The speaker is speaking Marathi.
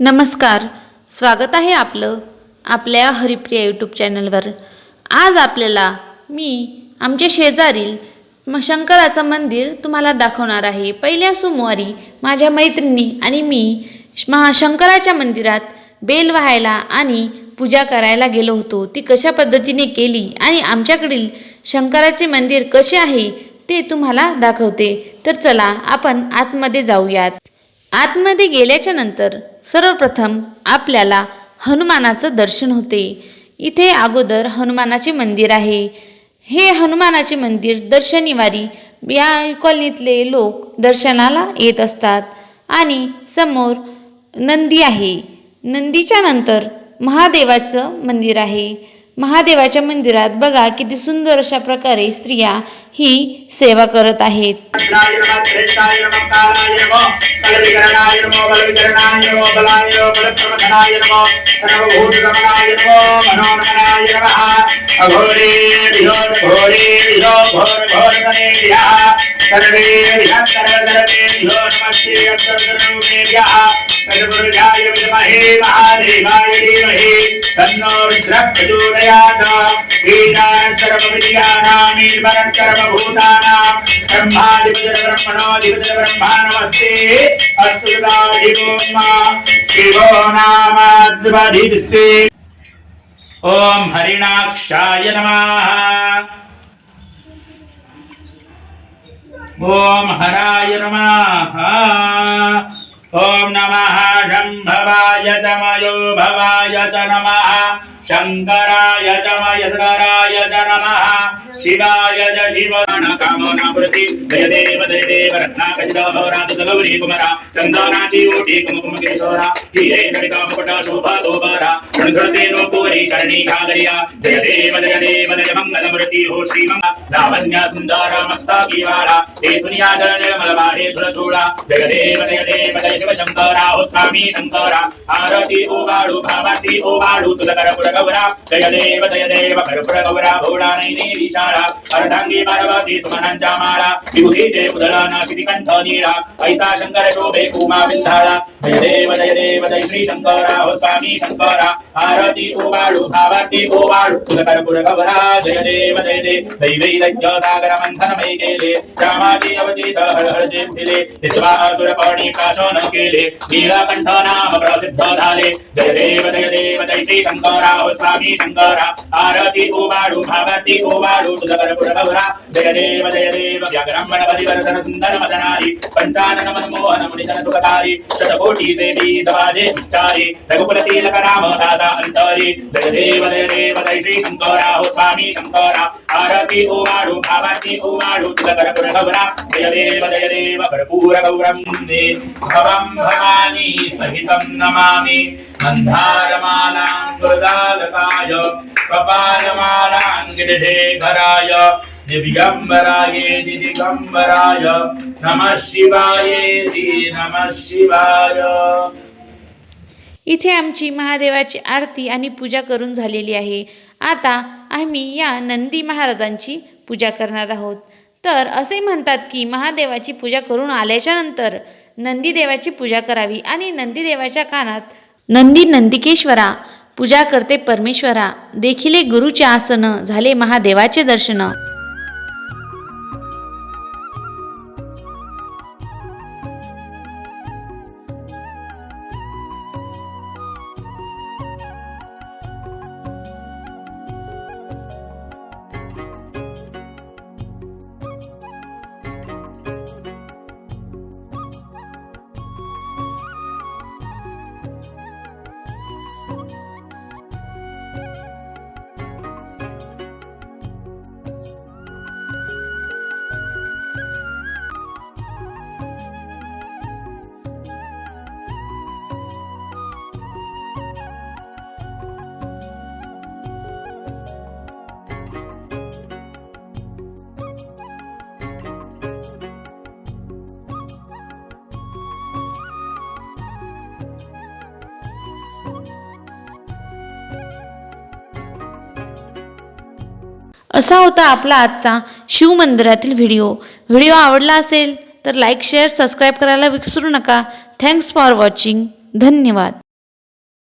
नमस्कार स्वागत आहे आपलं आपल्या हरिप्रिया यूट्यूब चॅनलवर. आज आपल्याला मी आमच्या शेजारील म शंकराचं मंदिर तुम्हाला दाखवणार आहे. पहिल्या सोमवारी माझ्या मैत्रिणी आणि मी महाशंकराच्या मंदिरात बेल व्हायला आणि पूजा करायला गेलो होतो. ती कशा पद्धतीने केली आणि आमच्याकडील शंकराचे मंदिर कसे आहे ते तुम्हाला दाखवते. तर चला आपण आतमध्ये जाऊयात. आतमध्ये गेल्याच्यानंतर सर्वप्रथम आपल्याला हनुमानाचं दर्शन होते. इथे अगोदर हनुमानाचे मंदिर आहे. हे हनुमानाचे मंदिर दर शनिवारी या कॉलनीतले लोक दर्शनाला येत असतात आणि समोर नंदी आहे. नंदीच्या नंतर महादेवाचं मंदिर आहे. महादेवाच्या मंदिरात बघा किती सुंदर अशा प्रकारे स्त्रिया ही सेवा करत आहेत सर्वे विहन्तरदरतेभ्यो नमस्ते अन्तर्गतरूपेभ्यः तद्गुरुजाय विद्महे महादेवाय धीमहि तन्नो रुद्रः प्रचोदयात् वीरानन्तरमविद्यानामीश्वरन्तरमभूतानां ब्रह्मादिपतिर्ब्रह्मणोऽधिपतिर्ब्रह्मा नमस्ते अस्तु सदाशिवो शिवो नामाद्वधिस्ते ॐ हरिणाक्षाय नमः ॐ हराय नमः ॐ नमः शम्भवाय च मयो भवाय च नमः शङ्कराय च मयस्कराय च नमः। शिवाय च शिवकामनावृत्ति जय देव जय देव रत्नाकचितहोरातगौरी कुमरा चन्दनाची ओठी कुमकुम किशोरा हिरे सरिकामपट शोभा शोभरा रणधुरते नो पूरी चरणी घागरिया जय देव जय देव जय मङ्गलमूर्ति हो श्रीमङ्ग लावण्य सुन्दर मस्तकी वाला हे दुनिया जय निर्मल बाहे जय देव जय देव जय शिव शंकरा हो स्वामी शंकरा। आरती ओ बाळू भावाती ओ बाळू तुझ करपुर गौरा जय देव जय देव करपुर गौरा भोळा नैने विशाळा अर्धांगी पार्वती सुमनांच्या माळा विभूतीचे उदलन श्रीकंठ नीळा ऐसा शंकर शोभे कुमा विंधाळा जय देव जय देव जय श्री शंकरा हो स्वामी शंकरा आरती ओ बाळू भावाती ओ बाळू तुझ करपुर गौरा जय देव जय देव दैवै दज्ञ सागर मंथनमय केले रामाची अवचित हळहळचे उठिले तिथवा असुर पाणी काशन केले नीलकंठ नाम प्रसिद्ध झाले जय देव जय देव जय श्री शंकरा हो स्वामी शंकरा आरती ओ बाळू भावाती ओ बाळू तुझ करपुर गौरा जय देव जय देव व्याघ्रमण परिवर्तन सुंदर मदनारी पंचानन मनमोहन मुनिजन सुखकारी शतकोटी देवी दवाजे उच्चारी रघुकुल तिलक राम दादा अंतरी जय देव जय देव जय श्री शंकरा हो स्वामी शंकरा आरती ओ बाळू भावाती ओ बाळू तुझ करपुर गौरा जय देव कपालमालां गिरिधराय दिव्यम्बराय दिगम्बराय नमः शिवायेति नमः शिवाय। इथे आमची महादेवाची आरती आणि पूजा करून झालेली आहे. आता आम्ही या नंदी महाराजांची पूजा करणार आहोत. तर असे म्हणतात की महादेवाची पूजा करून आल्याच्यानंतर नंदीदेवाची पूजा करावी आणि नंदीदेवाच्या कानात नंदी नंदिकेश्वरा पूजा करते परमेश्वरा देखिले गुरुचे आसन झाले महादेवाचे दर्शन. असा होता आपला आजचा शिवमंदिरातील व्हिडिओ. व्हिडिओ आवडला असेल तर लाईक शेअर सबस्क्राईब करायला विसरू नका. Thanks for watching. धन्यवाद.